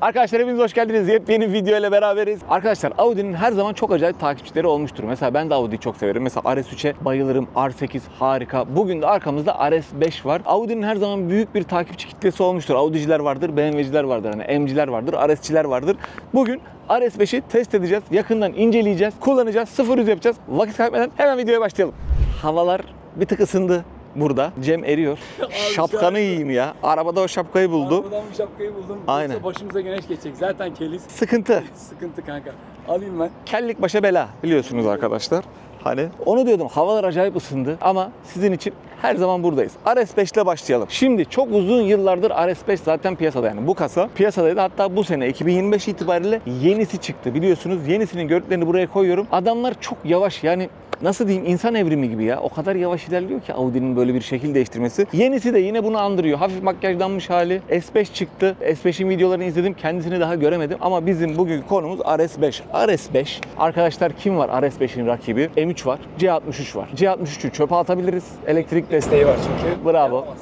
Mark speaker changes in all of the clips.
Speaker 1: Arkadaşlar hepiniz hoş geldiniz. Yepyeni video ile beraberiz. Arkadaşlar Audi'nin her zaman çok acayip takipçileri olmuştur. Mesela ben de Audi'yi çok severim. Mesela RS3'e bayılırım. R8 harika. Bugün de arkamızda RS5 var. Audi'nin her zaman büyük bir takipçi kitlesi olmuştur. Audi'ciler vardır, BMW'ciler vardır, hani M'ciler vardır, RS'ciler vardır. Bugün RS5'i test edeceğiz. Yakından inceleyeceğiz, kullanacağız, sıfır yüz yapacağız. Vakit kaybetmeden hemen videoya başlayalım. Havalar bir tık ısındı burada. Cem eriyor. Şapkanı yiyeyim ya. Arabada o şapkayı buldu.
Speaker 2: Buradan bir şapkayı buldum.
Speaker 1: Aynen.
Speaker 2: Yoksa başımıza güneş geçecek. Zaten keliz.
Speaker 1: Sıkıntı.
Speaker 2: Sıkıntı kanka. Alayım ben.
Speaker 1: Kellik başa bela biliyorsunuz arkadaşlar. Hani onu diyordum havalar acayip ısındı ama sizin için her zaman buradayız. RS5 ile başlayalım. Şimdi çok uzun yıllardır RS5 zaten piyasada yani bu kasa piyasadaydı. Hatta bu sene 2025 itibariyle yenisi çıktı biliyorsunuz. Yenisinin görüntülerini buraya koyuyorum. Adamlar çok yavaş yani nasıl diyeyim insan evrimi gibi ya. O kadar yavaş ilerliyor ki Audi'nin böyle bir şekil değiştirmesi. Yenisi de yine bunu andırıyor. Hafif makyajlanmış hali. S5 çıktı. S5'in videolarını izledim. Kendisini daha göremedim ama bizim bugünkü konumuz RS5. RS5 arkadaşlar kim var RS5'in rakibi? M3 var. C63 var. C63'ü çöpe atabiliriz. Elektrik
Speaker 2: Desteği var çünkü.
Speaker 1: Bravo.
Speaker 2: Yapamaz.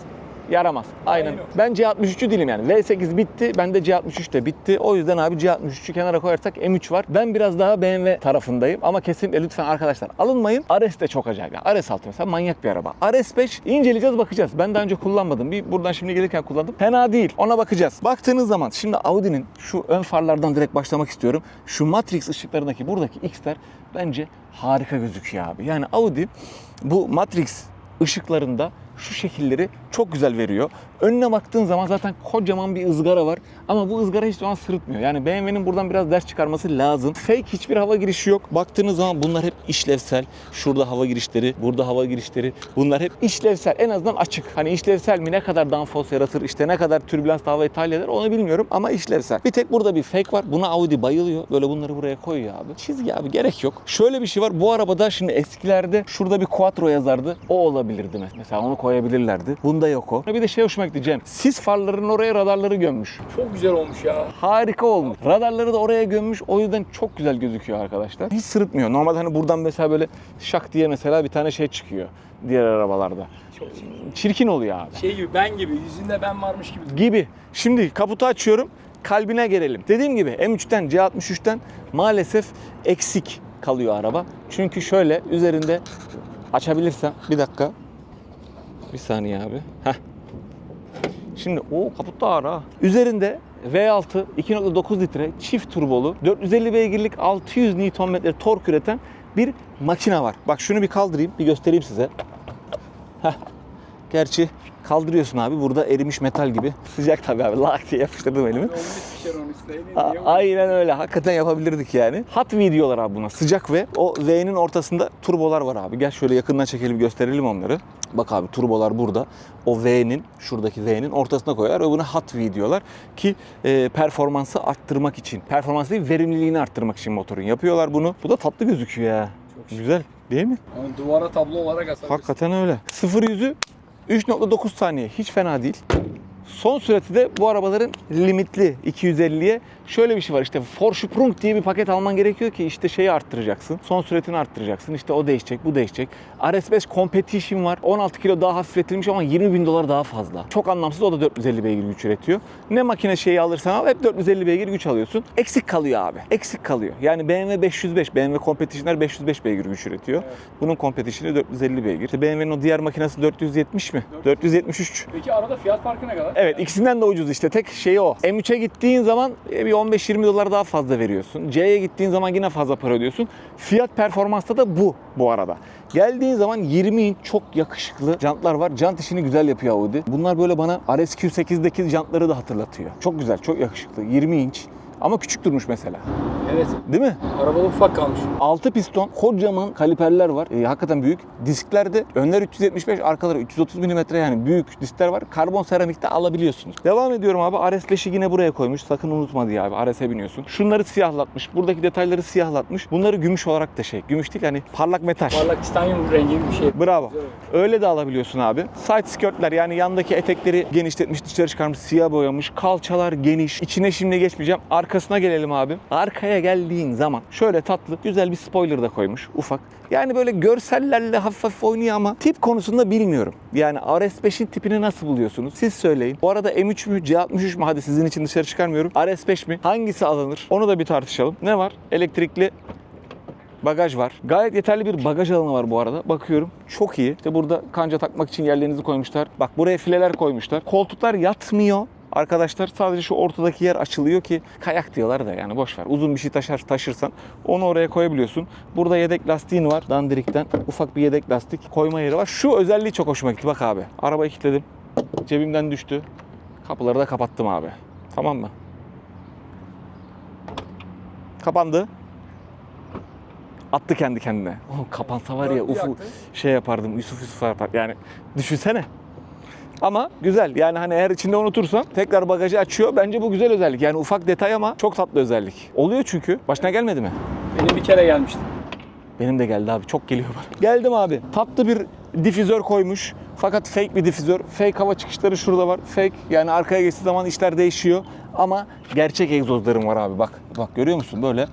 Speaker 1: Yaramaz. Aynen.
Speaker 2: Aynen.
Speaker 1: Ben C63'ü değilim yani. V8 bitti. Ben de C63 de bitti. O yüzden abi C63'ü kenara koyarsak M3 var. Ben biraz daha BMW tarafındayım ama kesinlikle lütfen arkadaşlar alınmayın. RS de çok acayip. Yani RS6 mesela manyak bir araba. RS5 inceleyeceğiz bakacağız. Ben daha önce kullanmadım. Bir buradan şimdi gelirken kullandım. Fena değil. Ona bakacağız. Baktığınız zaman şimdi Audi'nin şu ön farlardan direkt başlamak istiyorum. Şu Matrix ışıklarındaki buradaki X'ler bence harika gözüküyor abi. Yani Audi bu Matrix ışıklarında şu şekilleri çok güzel veriyor. Önüne baktığın zaman zaten kocaman bir ızgara var ama bu ızgara hiç zaman sırıtmıyor. Yani BMW'nin buradan biraz ders çıkarması lazım. Fake hiçbir hava girişi yok. Baktığınız zaman bunlar hep işlevsel. Şurada hava girişleri, burada hava girişleri. Bunlar hep işlevsel. En azından açık. Hani işlevsel mi ne kadar downforce yaratır, işte ne kadar türbülans havayı ithal eder onu bilmiyorum ama işlevsel. Bir tek burada bir fake var. Buna Audi bayılıyor. Böyle bunları buraya koyuyor abi. Çizgi abi gerek yok. Şöyle bir şey var. Bu arabada şimdi eskilerde şurada bir Quattro yazardı. O olabilirdi mesela. Onu koyabilirlerdi. Bunda yok o. Bir de şey hoşuma gitti Cem. Sis farlarının oraya radarları gömmüş.
Speaker 2: Çok güzel olmuş ya.
Speaker 1: Harika olmuş. Radarları da oraya gömmüş. O yüzden çok güzel gözüküyor arkadaşlar. Hiç sırıtmıyor. Normalde hani buradan mesela böyle şak diye mesela bir tane şey çıkıyor diğer arabalarda.
Speaker 2: Çok
Speaker 1: Çirkin oluyor abi.
Speaker 2: şey gibi ben gibi yüzünde ben varmış gibi.
Speaker 1: Gibi. Şimdi kaputu açıyorum. Kalbine gelelim. Dediğim gibi M3'ten C63'ten maalesef eksik kalıyor araba. Çünkü şöyle üzerinde açabilirsem bir dakika. Bir saniye abi. Heh. Şimdi o kaput da ağır ha. Üzerinde V6 2.9 litre çift turbolu 450 beygirlik 600 Nm tork üreten bir makine var. Bak şunu bir kaldırayım, bir göstereyim size. Heh. Gerçi kaldırıyorsun abi burada erimiş metal gibi. Sıcak tabii abi. Lak diye yapıştırdım elimi. A- Aynen öyle. Hakikaten yapabilirdik yani. Hot V diyorlar abi buna. Sıcak ve o V'nin ortasında turbolar var abi. Gel şöyle yakından çekelim gösterelim onları. Bak abi turbolar burada. O V'nin, şuradaki V'nin ortasına koyuyorlar ve buna Hot V diyorlar. Ki e, performansı arttırmak için. Performansı değil verimliliğini arttırmak için motorun yapıyorlar bunu. Bu da tatlı gözüküyor ya.
Speaker 2: Çok
Speaker 1: Güzel değil mi?
Speaker 2: Onu duvara tablo olarak asabilirsin.
Speaker 1: Hakikaten öyle. Sıfır yüzü 3.9 saniye. Hiç fena değil. Son sürati de bu arabaların limitli 250'ye. Şöyle bir şey var işte Vorsprung diye bir paket alman gerekiyor ki işte şeyi arttıracaksın. Son süratini arttıracaksın. İşte o değişecek, bu değişecek. RS5 Competition var. 16 kilo daha hafifletilmiş ama 20 bin dolar daha fazla. Çok anlamsız o da 450 beygir güç üretiyor. Ne makine şeyi alırsan al hep 450 beygir güç alıyorsun. Eksik kalıyor abi. Eksik kalıyor. Yani BMW 505, BMW Competition'lar 505 beygir güç üretiyor.
Speaker 2: Evet.
Speaker 1: Bunun Competition'ı 450 beygir. İşte BMW'nin o diğer makinesi 470 mi? 473.
Speaker 2: Peki arada fiyat farkı ne kadar?
Speaker 1: Evet ikisinden de ucuz işte tek şeyi o. M3'e gittiğin zaman e, bir 15-20 dolar daha fazla veriyorsun. C'ye gittiğin zaman yine fazla para ödüyorsun. Fiyat performansta da bu bu arada. Geldiğin zaman 20 inç çok yakışıklı jantlar var. Jant işini güzel yapıyor Audi. Bunlar böyle bana RSQ8'deki jantları da hatırlatıyor. Çok güzel, çok yakışıklı. 20 inç. Ama küçük durmuş mesela.
Speaker 2: Evet.
Speaker 1: Değil mi?
Speaker 2: Arabada ufak kalmış.
Speaker 1: 6 piston, kocaman kaliperler var. E, hakikaten büyük. Disklerde önler 375, arkaları 330 mm yani büyük diskler var. Karbon seramikte alabiliyorsunuz. Devam ediyorum abi. RS5'i yine buraya koymuş. Sakın unutma diye abi. RS'e biniyorsun. Şunları siyahlatmış. Buradaki detayları siyahlatmış. Bunları gümüş olarak da şey. Gümüş değil hani parlak metal.
Speaker 2: Parlak İstanbul rengi bir şey.
Speaker 1: Bravo.
Speaker 2: Güzel.
Speaker 1: Öyle de alabiliyorsun abi. Side skirtler yani yandaki etekleri genişletmiş, dışarı çıkarmış, siyah boyamış. Kalçalar geniş. İçine şimdi geçmeyeceğim. Arka arkasına gelelim abi. Arkaya geldiğin zaman şöyle tatlı güzel bir spoiler da koymuş ufak. Yani böyle görsellerle hafif hafif oynuyor ama tip konusunda bilmiyorum. Yani RS5'in tipini nasıl buluyorsunuz? Siz söyleyin. Bu arada M3 mü C63 mü? Hadi sizin için dışarı çıkarmıyorum. RS5 mi? Hangisi alınır? Onu da bir tartışalım. Ne var? Elektrikli bagaj var. Gayet yeterli bir bagaj alanı var bu arada. Bakıyorum çok iyi. İşte burada kanca takmak için yerlerinizi koymuşlar. Bak buraya fileler koymuşlar. Koltuklar yatmıyor. Arkadaşlar sadece şu ortadaki yer açılıyor ki kayak diyorlar da yani boş ver. Uzun bir şey taşır taşırsan onu oraya koyabiliyorsun. Burada yedek lastiğin var. Dandirikten ufak bir yedek lastik koyma yeri var. Şu özelliği çok hoşuma gitti. Bak abi. Arabayı kilitledim. Cebimden düştü. Kapıları da kapattım abi. Tamam mı? Kapandı. Attı kendi kendine. Oğlum kapansa var ya ufu şey yapardım. Yusuf Yusuf yapar. Yani düşünsene. Ama güzel. Yani hani eğer içinde unutursan tekrar bagajı açıyor. Bence bu güzel özellik. Yani ufak detay ama çok tatlı özellik. Oluyor çünkü. Başına gelmedi mi?
Speaker 2: Benim bir kere gelmişti.
Speaker 1: Benim de geldi abi. Çok geliyor bana. Geldim abi. Tatlı bir difüzör koymuş. Fakat fake bir difüzör. Fake hava çıkışları şurada var. Fake yani arkaya geçtiği zaman işler değişiyor. Ama gerçek egzozlarım var abi. Bak bak görüyor musun? Böyle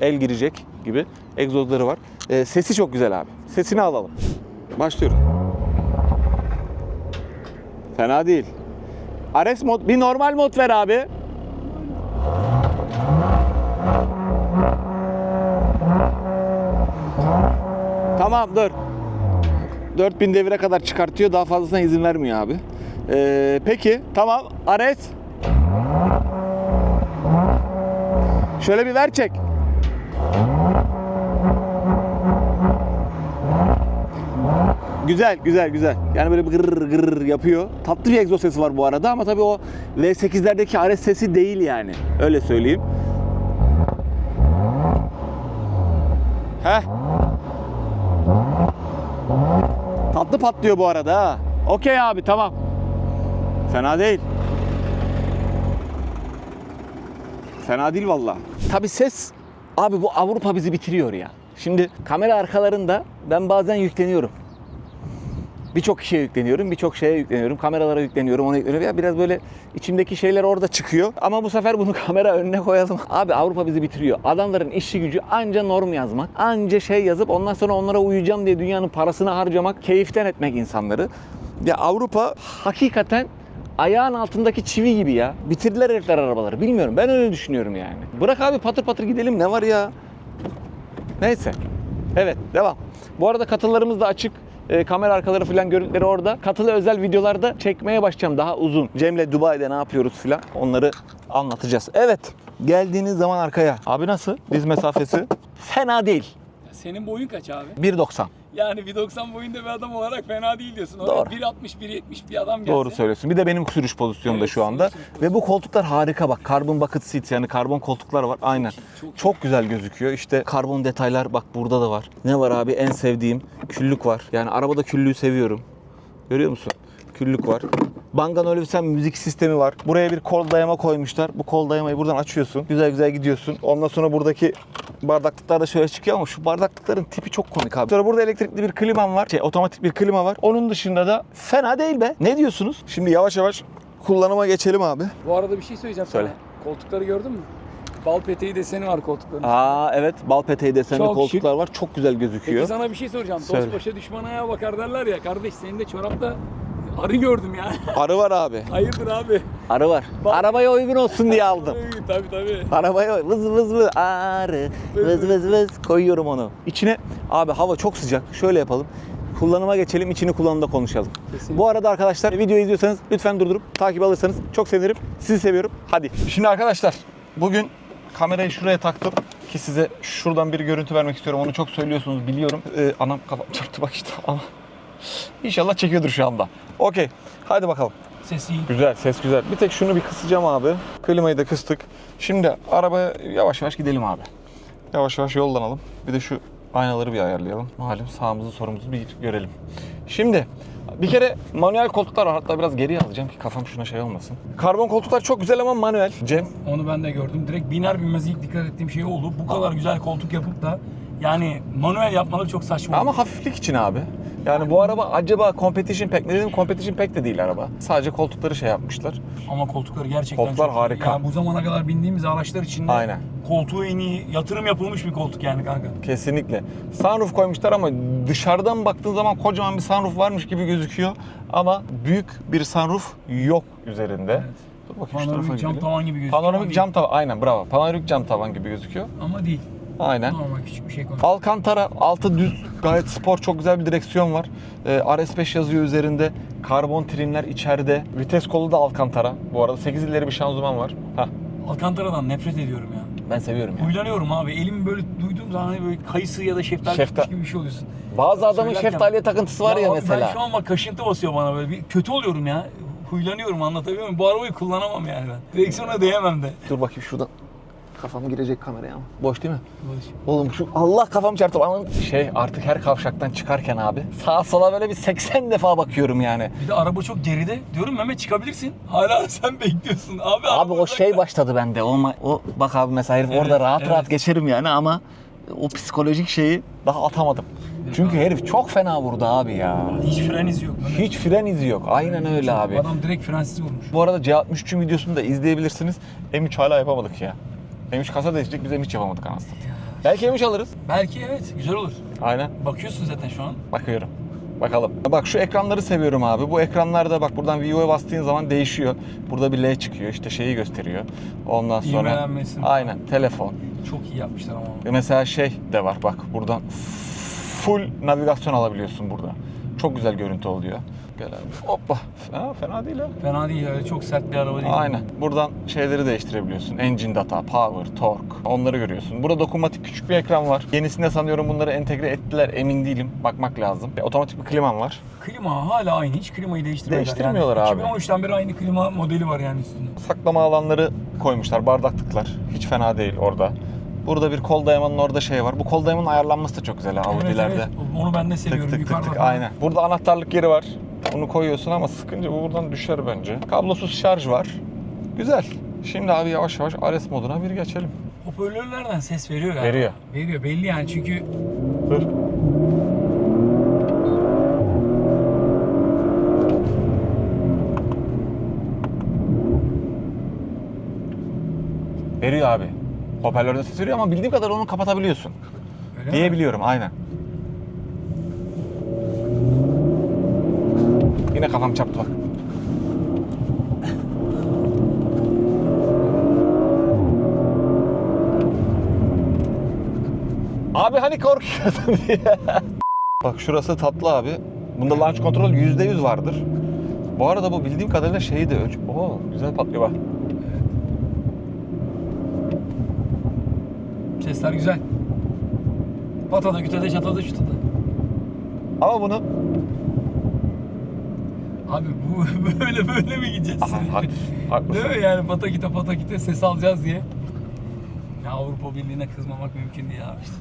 Speaker 1: el girecek gibi egzozları var. Ee, sesi çok güzel abi. Sesini alalım. Başlıyorum. Fena değil. RS mod, bir normal mod ver abi. Tamam dur. 4000 devire kadar çıkartıyor. Daha fazlasına izin vermiyor abi. Ee, peki tamam. Ares. Şöyle bir ver çek. Güzel, güzel, güzel. Yani böyle gırr gırr yapıyor. Tatlı bir egzoz sesi var bu arada ama tabii o V8'lerdeki RS sesi değil yani. Öyle söyleyeyim. Heh. Tatlı patlıyor bu arada ha. Okey abi tamam. Fena değil. Fena değil valla. Tabi ses abi bu Avrupa bizi bitiriyor ya. Şimdi kamera arkalarında ben bazen yükleniyorum. Birçok kişiye yükleniyorum, birçok şeye yükleniyorum, kameralara yükleniyorum, ona yükleniyorum. Ya biraz böyle içimdeki şeyler orada çıkıyor. Ama bu sefer bunu kamera önüne koyalım. Abi Avrupa bizi bitiriyor. Adamların işi gücü anca norm yazmak, anca şey yazıp ondan sonra onlara uyuyacağım diye dünyanın parasını harcamak, keyiften etmek insanları. Ya Avrupa hakikaten ayağın altındaki çivi gibi ya. Bitirdiler herifler arabaları. Bilmiyorum. Ben öyle düşünüyorum yani. Bırak abi patır patır gidelim. Ne var ya? Neyse. Evet devam. Bu arada katılarımız da açık. E, kamera arkaları falan görüntüleri orada. Katılı özel videolarda çekmeye başlayacağım daha uzun. Cem'le Dubai'de ne yapıyoruz falan onları anlatacağız. Evet. Geldiğiniz zaman arkaya. Abi nasıl? Diz mesafesi. Fena değil.
Speaker 2: Senin boyun kaç abi?
Speaker 1: 1.90.
Speaker 2: Yani 1.90 boyunda bir adam olarak fena değil diyorsun.
Speaker 1: Doğru.
Speaker 2: Oraya 1.60, 1.70 bir adam gelse.
Speaker 1: Doğru söylüyorsun. Bir de benim sürüş pozisyonumda
Speaker 2: Evet,
Speaker 1: şu anda. Ve bu koltuklar harika bak. Carbon bucket seats yani karbon koltuklar var. Aynen.
Speaker 2: çok
Speaker 1: Çok güzel gözüküyor. İşte karbon detaylar bak burada da var. Ne var abi? En sevdiğim küllük var. Yani arabada küllüğü seviyorum. Görüyor musun? Küllük var. Bang Olufsen müzik sistemi var. Buraya bir kol dayama koymuşlar. Bu kol dayamayı buradan açıyorsun. Güzel güzel gidiyorsun. Ondan sonra buradaki bardaklıklar da şöyle çıkıyor ama şu bardaklıkların tipi çok komik abi. Sonra burada elektrikli bir kliman var. Şey otomatik bir klima var. Onun dışında da fena değil be. Ne diyorsunuz? Şimdi yavaş yavaş kullanıma geçelim abi.
Speaker 2: Bu arada bir şey söyleyeceğim
Speaker 1: Söyle.
Speaker 2: sana. Koltukları gördün mü? Bal peteği deseni var koltukların.
Speaker 1: Aa evet bal peteği desenli
Speaker 2: Çok
Speaker 1: koltuklar var. Çok güzel
Speaker 2: Peki
Speaker 1: gözüküyor.
Speaker 2: sana bir şey soracağım.
Speaker 1: Söyle.
Speaker 2: Dost başa düşman ayağa bakar derler ya. Kardeş senin de çorapta arı gördüm ya.
Speaker 1: Arı var abi.
Speaker 2: Hayırdır abi?
Speaker 1: Arı var.
Speaker 2: Bak-
Speaker 1: Arabaya uygun olsun diye aldım.
Speaker 2: tabii tabii.
Speaker 1: Arabaya vız vız vız arı vız vız vız koyuyorum onu. İçine abi hava çok sıcak. Şöyle yapalım. Kullanıma geçelim, içini kullanımda konuşalım.
Speaker 2: Kesinlikle.
Speaker 1: Bu arada arkadaşlar videoyu izliyorsanız lütfen durdurup takip alırsanız çok sevinirim. Sizi seviyorum. Hadi. Şimdi arkadaşlar bugün kamerayı şuraya taktım ki size şuradan bir görüntü vermek istiyorum. Onu çok söylüyorsunuz biliyorum. Ee, anam kafam çarptı bak işte ama İnşallah çekiyordur şu anda. Okey. Hadi bakalım.
Speaker 2: Sesi iyi.
Speaker 1: Güzel, ses güzel. Bir tek şunu bir kısacağım abi. Klimayı da kıstık. Şimdi arabaya yavaş yavaş gidelim abi. Yavaş yavaş yollanalım. Bir de şu aynaları bir ayarlayalım. Malum sağımızı solumuzu bir görelim. Şimdi bir kere manuel koltuklar var. Hatta biraz geriye alacağım ki kafam şuna şey olmasın. Karbon koltuklar çok güzel ama manuel. Cem.
Speaker 2: Onu ben de gördüm. Direkt biner binmez ilk dikkat ettiğim şey oldu. Bu kadar güzel koltuk yapıp da yani manuel yapmaları çok saçma.
Speaker 1: Ama hafiflik için abi. Yani bu araba acaba competition pack ne dedim? Competition pack de değil araba. Sadece koltukları şey yapmışlar.
Speaker 2: Ama koltukları gerçekten
Speaker 1: Koltuklar
Speaker 2: çok iyi.
Speaker 1: harika.
Speaker 2: Yani bu zamana kadar bindiğimiz araçlar içinde
Speaker 1: Aynen.
Speaker 2: koltuğu en iyi yatırım yapılmış bir koltuk yani kanka.
Speaker 1: Kesinlikle. Sunroof koymuşlar ama dışarıdan baktığın zaman kocaman bir sunroof varmış gibi gözüküyor. Ama büyük bir sunroof yok üzerinde.
Speaker 2: Evet.
Speaker 1: Dur bakayım şu tarafa
Speaker 2: Panoramik cam
Speaker 1: gidelim.
Speaker 2: tavan gibi gözüküyor.
Speaker 1: Panoramik cam tavan. Aynen bravo. Panoramik cam tavan gibi gözüküyor.
Speaker 2: Ama değil.
Speaker 1: Aynen.
Speaker 2: Normal küçük bir şey koy.
Speaker 1: Alcantara altı düz gayet spor çok güzel bir direksiyon var. Ee, RS5 yazıyor üzerinde. Karbon trimler içeride. Vites kolu da Alcantara. Bu arada 8 ileri bir şanzıman var. Hah,
Speaker 2: Alcantara'dan nefret ediyorum ya.
Speaker 1: ben seviyorum ya.
Speaker 2: Huylanıyorum abi. Elimi böyle duyduğum zaman hani böyle kayısı ya da şeftali
Speaker 1: Şefta-
Speaker 2: tutmuş gibi bir şey oluyorsun.
Speaker 1: Bazı adamın
Speaker 2: Söylerken-
Speaker 1: şeftaliye takıntısı var ya,
Speaker 2: abi
Speaker 1: mesela.
Speaker 2: Ben şu an bak kaşıntı basıyor bana böyle. Bir kötü oluyorum ya. Huylanıyorum anlatabiliyor muyum? Bu arabayı kullanamam yani ben. Direksiyona değemem de.
Speaker 1: Dur bakayım şuradan. Kafam girecek kameraya ama. Boş değil mi?
Speaker 2: Barış.
Speaker 1: Oğlum şu Allah kafam çarptı. Aman şey artık her kavşaktan çıkarken abi sağa sola böyle bir 80 defa bakıyorum yani.
Speaker 2: Bir de araba çok geride. Diyorum Mehmet çıkabilirsin. Hala sen bekliyorsun. Abi,
Speaker 1: Abi o şey başladı bende. O, ma- o bak abi mesela herif
Speaker 2: Evet,
Speaker 1: orada rahat
Speaker 2: evet.
Speaker 1: rahat geçerim yani ama o psikolojik şeyi daha atamadım. Çünkü herif çok fena vurdu abi ya.
Speaker 2: Hiç fren izi yok. Mehmet.
Speaker 1: Hiç fren izi yok. Aynen öyle abi.
Speaker 2: Adam direkt frensiz vurmuş.
Speaker 1: Bu arada C63'ün videosunu da izleyebilirsiniz. M3 hala yapamadık ya. M3 kasa değişecek biz M3 yapamadık anasını. Belki M3 alırız.
Speaker 2: Belki evet güzel olur.
Speaker 1: Aynen.
Speaker 2: Bakıyorsun zaten şu an.
Speaker 1: Bakıyorum. Bakalım. Bak şu ekranları seviyorum abi. Bu ekranlarda bak buradan VIVO'ya bastığın zaman değişiyor. Burada bir L çıkıyor. İşte şeyi gösteriyor. Ondan sonra
Speaker 2: İğmelenmesin.
Speaker 1: aynen telefon.
Speaker 2: Çok iyi yapmışlar ama.
Speaker 1: Ve Mesela şey de var bak buradan full navigasyon alabiliyorsun burada. Çok güzel görüntü oluyor. Abi. Hoppa. Ha, fena değil ha.
Speaker 2: Fena değil öyle çok sert bir araba değil.
Speaker 1: Aynen. Buradan şeyleri değiştirebiliyorsun. Engine data, power, torque. Onları görüyorsun. Burada dokunmatik küçük bir ekran var. Yenisinde sanıyorum bunları entegre ettiler. Emin değilim. Bakmak lazım. E, Otomatik bir kliman var.
Speaker 2: Klima hala aynı. Hiç klimayı değiştirmiyorlar.
Speaker 1: Değiştirmiyorlar
Speaker 2: yani.
Speaker 1: abi.
Speaker 2: 2013'ten beri aynı klima modeli var yani üstünde.
Speaker 1: Saklama alanları koymuşlar. Bardaklıklar. Hiç fena değil orada. Burada bir kol dayamanın orada şey var. Bu kol dayamanın ayarlanması da çok güzel Audi'lerde.
Speaker 2: Evet, evet. Onu ben de seviyorum.
Speaker 1: Tık tık tık tık aynen. Burada anahtarlık yeri var. Bunu koyuyorsun ama sıkınca bu buradan düşer bence. Kablosuz şarj var. Güzel. Şimdi abi yavaş yavaş RS moduna bir geçelim.
Speaker 2: Hoparlörlerden ses veriyor galiba.
Speaker 1: Veriyor.
Speaker 2: Veriyor belli yani çünkü
Speaker 1: Dur. Veriyor abi. Hoparlörde ses veriyor ama bildiğim kadar onu kapatabiliyorsun.
Speaker 2: öyle mi?
Speaker 1: Diyebiliyorum aynen. Yine kafam çarptı bak. Abi hani korkuyorsun diye. Bak şurası tatlı abi. Bunda launch control %100 vardır. Bu arada bu bildiğim kadarıyla şeyi de ölç. Oo güzel patlıyor bak.
Speaker 2: Sesler güzel. Patada kütede çatada çutada.
Speaker 1: Ama bunu
Speaker 2: Abi bu böyle böyle mi gideceğiz?
Speaker 1: Aha, hak, haklısın.
Speaker 2: Değil mi yani pata kite pata kite ses alacağız diye. Ya Avrupa Birliği'ne kızmamak mümkün değil abi işte.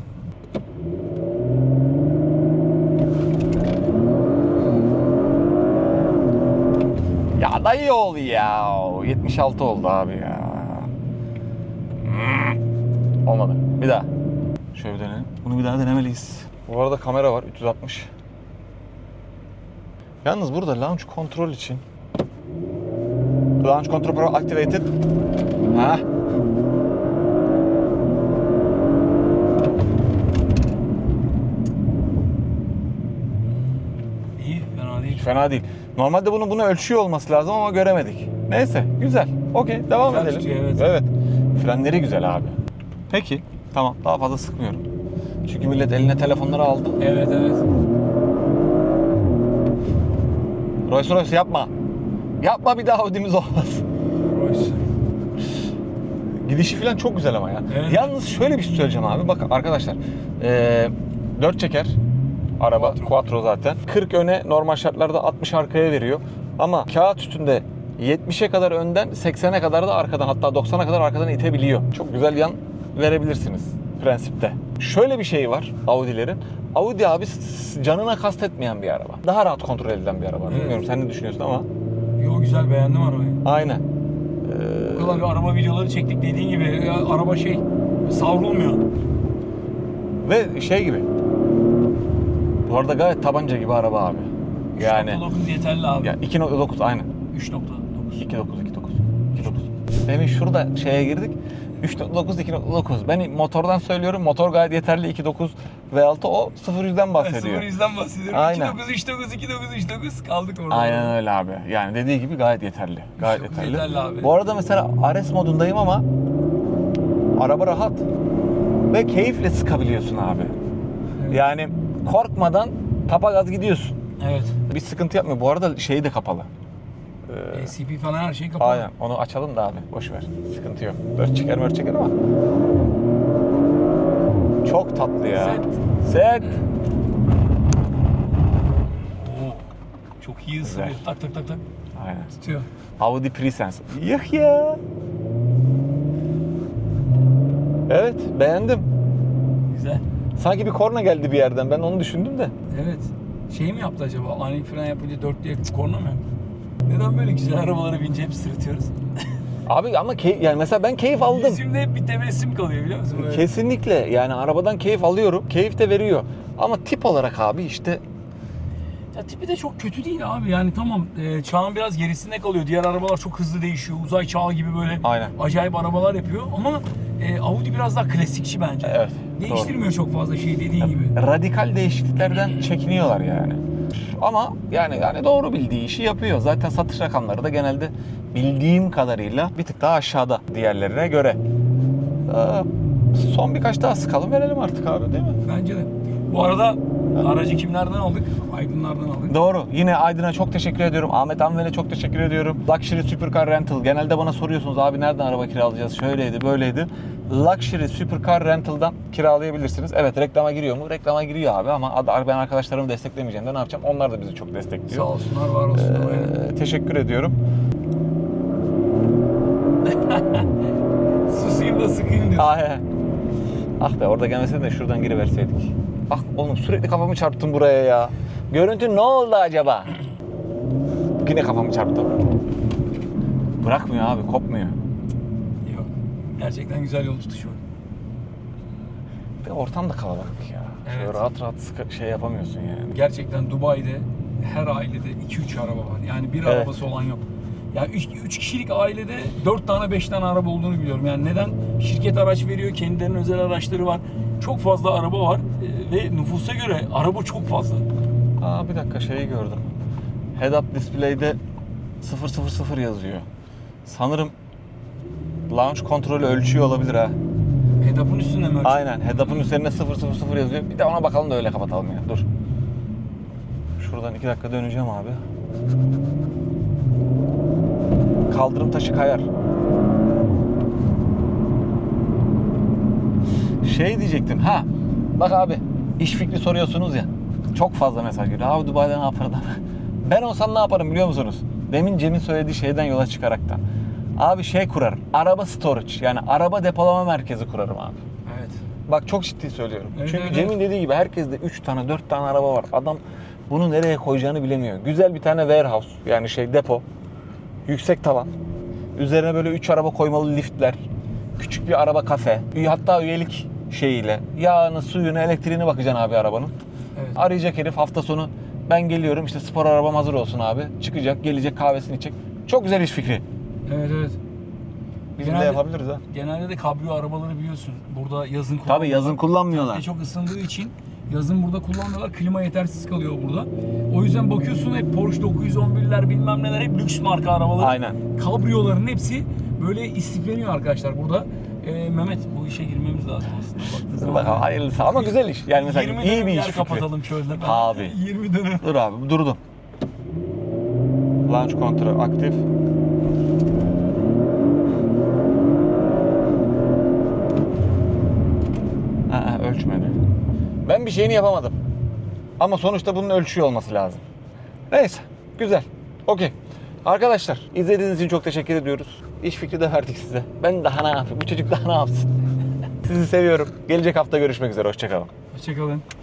Speaker 1: Ya dayı ol ya. 76 oldu abi ya. Hmm. Olmadı. Bir daha. Şöyle bir deneyelim. Bunu bir daha denemeliyiz. Bu arada kamera var 360. Yalnız burada launch kontrol için Launch Control Pro activated. Ha?
Speaker 2: İyi fena değil.
Speaker 1: Fena değil. Normalde bunu bunu ölçüyor olması lazım ama göremedik. Neyse, güzel. Okey, devam
Speaker 2: Güzel
Speaker 1: edelim.
Speaker 2: tutuyor, evet.
Speaker 1: evet. Frenleri güzel abi. Peki, tamam. Daha fazla sıkmıyorum. Çünkü millet eline telefonları aldı.
Speaker 2: Evet evet.
Speaker 1: Rolls Royce yapma. Yapma bir daha Audi'miz olmaz.
Speaker 2: Royce.
Speaker 1: Gidişi falan çok güzel ama ya.
Speaker 2: Evet.
Speaker 1: Yalnız şöyle bir şey söyleyeceğim abi. Bakın arkadaşlar. Ee, 4 çeker araba.
Speaker 2: Quattro.
Speaker 1: Quattro zaten. 40 öne normal şartlarda 60 arkaya veriyor. Ama kağıt üstünde 70'e kadar önden 80'e kadar da arkadan hatta 90'a kadar arkadan itebiliyor. Çok güzel yan verebilirsiniz prensipte. Şöyle bir şey var Audi'lerin. Audi abi canına kastetmeyen bir araba. Daha rahat kontrol edilen bir araba. Bilmiyorum sen ne düşünüyorsun ama
Speaker 2: Yo güzel beğendim arabayı.
Speaker 1: aynen.
Speaker 2: Bu kadar bir araba videoları çektik dediğin gibi ya, araba şey savrulmuyor.
Speaker 1: Ve şey gibi. Bu arada gayet tabanca gibi araba abi. Yani
Speaker 2: 3.9 yeterli abi.
Speaker 1: ya 2.9 aynen.
Speaker 2: 3.9.
Speaker 1: 2.9 2.9 2.9. Demin şurada şeye girdik. 3.9 2.9. Ben motordan söylüyorum. Motor gayet yeterli 2.9 V6 o 0 yüzden bahsediyor.
Speaker 2: 0-100'den bahsediyorum.
Speaker 1: Aynen.
Speaker 2: 2.9, 3.9, 2.9, 3.9 kaldık orada.
Speaker 1: Aynen öyle abi. Yani dediği gibi gayet yeterli. Gayet yeterli.
Speaker 2: yeterli abi.
Speaker 1: Bu arada mesela RS modundayım ama araba rahat ve keyifle sıkabiliyorsun abi.
Speaker 2: Evet.
Speaker 1: Yani korkmadan tapa gaz gidiyorsun.
Speaker 2: Evet.
Speaker 1: Bir sıkıntı yapmıyor. Bu arada şeyi de kapalı. Ee,
Speaker 2: ACP falan her şey kapalı.
Speaker 1: aynen. Onu açalım da abi. Boş ver. Sıkıntı yok. Dört çeker mört çeker ama. Çok tatlı ya.
Speaker 2: Set.
Speaker 1: Set.
Speaker 2: Oo. Çok iyi ısırıyor.
Speaker 1: Güzel.
Speaker 2: Tak tak tak tak.
Speaker 1: Aynen.
Speaker 2: Tutuyor.
Speaker 1: Audi Presense. Yuh ya. Evet beğendim.
Speaker 2: Güzel.
Speaker 1: Sanki bir korna geldi bir yerden. Ben onu düşündüm de.
Speaker 2: Evet. Şey mi yaptı acaba? Ani fren yapınca dörtlüye korna mı yaptı? Neden böyle güzel arabalara bince hep sırıtıyoruz?
Speaker 1: Abi ama key- yani mesela ben keyif aldım.
Speaker 2: Yüzümde hep bir tebessüm kalıyor biliyor musun? Böyle.
Speaker 1: Kesinlikle yani arabadan keyif alıyorum. Keyif de veriyor. Ama tip olarak abi işte
Speaker 2: Ya tipi de çok kötü değil abi. Yani tamam e, çağın biraz gerisinde kalıyor. Diğer arabalar çok hızlı değişiyor. Uzay çağı gibi böyle
Speaker 1: Aynen.
Speaker 2: acayip arabalar yapıyor. Ama e, Audi biraz daha klasikçi bence.
Speaker 1: Evet,
Speaker 2: Değiştirmiyor çok fazla şey dediğin gibi.
Speaker 1: radikal değişikliklerden çekiniyorlar yani. Ama yani yani doğru bildiği işi yapıyor. Zaten satış rakamları da genelde bildiğim kadarıyla bir tık daha aşağıda diğerlerine göre. Ee, son birkaç daha sıkalım verelim artık abi değil mi?
Speaker 2: Bence de. Bu arada aracı kimlerden aldık? Aydınlardan aldık.
Speaker 1: Doğru. Yine Aydın'a çok teşekkür ediyorum. Ahmet Anvel'e çok teşekkür ediyorum. Luxury Supercar Rental. Genelde bana soruyorsunuz abi nereden araba kiralayacağız? Şöyleydi, böyleydi. Luxury Supercar Rental'dan kiralayabilirsiniz. Evet reklama giriyor mu? Reklama giriyor abi ama ben arkadaşlarımı desteklemeyeceğim de ne yapacağım? Onlar da bizi çok
Speaker 2: Sağ
Speaker 1: destekliyor.
Speaker 2: olsunlar, var olsunlar.
Speaker 1: Ee, teşekkür ediyorum.
Speaker 2: Susayım da sıkayım diyor.
Speaker 1: Ah, he. ah be orada gelmeseydin de şuradan giriverseydik. Ah oğlum sürekli kafamı çarptım buraya ya. Görüntü ne oldu acaba? Yine kafamı çarptım. Bırakmıyor abi, kopmuyor.
Speaker 2: Yok. Gerçekten güzel yol tutuşu var.
Speaker 1: Bir de ortam da kalabalık ya. Şöyle
Speaker 2: Evet.
Speaker 1: rahat rahat sıkı- şey yapamıyorsun yani.
Speaker 2: Gerçekten Dubai'de her ailede 2-3 araba var. Yani bir
Speaker 1: Evet.
Speaker 2: arabası olan yok. Ya 3 kişilik ailede 4 tane 5 tane araba olduğunu biliyorum. Yani neden? Şirket araç veriyor, kendilerinin özel araçları var. Çok fazla araba var ve nüfusa göre araba çok fazla.
Speaker 1: Aa bir dakika şeyi gördüm. Head-up display'de 000 yazıyor. Sanırım launch kontrolü ölçüyor olabilir ha.
Speaker 2: Head-up'ın üstünde mi ölçüyor?
Speaker 1: Aynen. Head-up'ın üzerine 000 yazıyor. Bir de ona bakalım da öyle kapatalım ya. Dur. Şuradan iki dakika döneceğim abi. Kaldırım taşı kayar. Şey diyecektim. Ha. Bak abi. İş fikri soruyorsunuz ya. Çok fazla mesaj geliyor. Abi Dubai'de ne yapardım? Ben olsam ne yaparım biliyor musunuz? Demin Cem'in söylediği şeyden yola çıkaraktan. Abi şey kurarım. Araba storage. Yani araba depolama merkezi kurarım abi.
Speaker 2: Evet.
Speaker 1: Bak çok ciddi söylüyorum.
Speaker 2: Evet,
Speaker 1: Çünkü
Speaker 2: evet,
Speaker 1: Cem'in dediği gibi herkeste 3 tane 4 tane araba var. Adam bunu nereye koyacağını bilemiyor. Güzel bir tane warehouse yani şey depo. Yüksek tavan. Üzerine böyle 3 araba koymalı liftler. Küçük bir araba kafe. Hatta üyelik şeyiyle. Yağını, suyunu, elektriğini bakacaksın abi arabanın.
Speaker 2: Evet.
Speaker 1: Arayacak herif hafta sonu ben geliyorum işte spor arabam hazır olsun abi. Çıkacak, gelecek kahvesini içecek. Çok güzel iş fikri.
Speaker 2: Evet evet.
Speaker 1: Biz de
Speaker 2: Genelde-
Speaker 1: yapabiliriz ha.
Speaker 2: Genelde de kabrio arabaları biliyorsun. Burada yazın
Speaker 1: Tabii yazın kullanmıyorlar.
Speaker 2: Çok ısındığı için yazın burada kullanmıyorlar. Klima yetersiz kalıyor burada. O yüzden bakıyorsun hep Porsche 911'ler bilmem neler hep lüks marka arabalar.
Speaker 1: Aynen.
Speaker 2: Kabriyoların hepsi böyle istifleniyor arkadaşlar burada. Ee, Mehmet bu işe girmemiz lazım aslında baktığı zaman.
Speaker 1: Bak, hayırlısı ama güzel iş. Yani mesela
Speaker 2: 20
Speaker 1: iyi
Speaker 2: dönüm
Speaker 1: bir iş
Speaker 2: yer
Speaker 1: fikri.
Speaker 2: kapatalım. Ben.
Speaker 1: Abi.
Speaker 2: 20 dönüm.
Speaker 1: Dur abi durdum. Launch control aktif. Aa, ölçmedi. Ben bir şeyini yapamadım. Ama sonuçta bunun ölçüyor olması lazım. Neyse. Güzel. Okey. Arkadaşlar izlediğiniz için çok teşekkür ediyoruz. İş fikri de verdik size. Ben daha ne yapayım? Bu çocuk daha ne yapsın? Sizi seviyorum. Gelecek hafta görüşmek üzere. Hoşçakalın.
Speaker 2: Hoşçakalın.